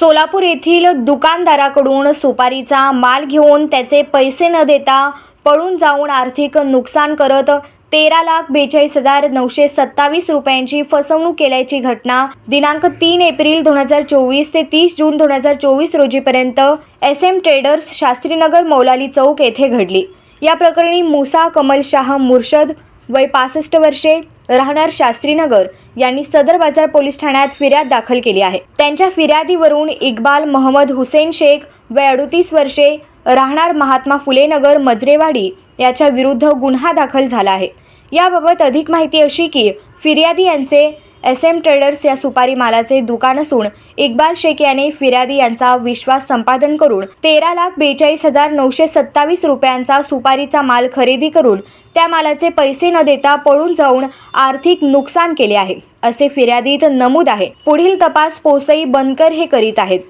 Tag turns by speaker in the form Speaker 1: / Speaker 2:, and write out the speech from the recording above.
Speaker 1: सोलापूर येथील दुकानदाराकडून सुपारीचा माल घेऊन त्याचे पैसे न देता पळून जाऊन आर्थिक नुकसान करत तेरा लाख बेचाळीस हजार नऊशे सत्तावीस रुपयांची फसवणूक केल्याची घटना दिनांक तीन एप्रिल दोन हजार चोवीस ते तीस जून दोन हजार चोवीस रोजीपर्यंत S M traders Shastrinagar Maulali चौक येथे घडली. या प्रकरणी मुसा कमल शाह मुर्शद वय पासष्ट वर्षे राहणार शास्त्रीनगर. यांनी सदर बाजार पोलीस ठाण्यात फिर्याद दाखल केली आहे. त्यांच्या फिर्यादीवरून इक्बाल मोहम्मद हुसेन शेख वय अडतीस वर्षे राहणार महात्मा फुलेनगर मजरेवाडी याच्या विरुद्ध गुन्हा दाखल झाला आहे. याबाबत अधिक माहिती अशी की फिर्यादी यांचे एस एम ट्रेडर्स या सुपारी मालाचे दुकान असून इक्बाल शेख याने फिर्यादी यांचा विश्वास संपादन करून तेरा लाख बेचाळीस हजार नऊशे सत्तावीस रुपयांचा सुपारीचा माल खरेदी करून त्या मालाचे पैसे न देता पळून जाऊन आर्थिक नुकसान केले आहे असे फिर्यादीत नमूद आहे. पुढील तपास पोसई बनकर हे करीत आहेत.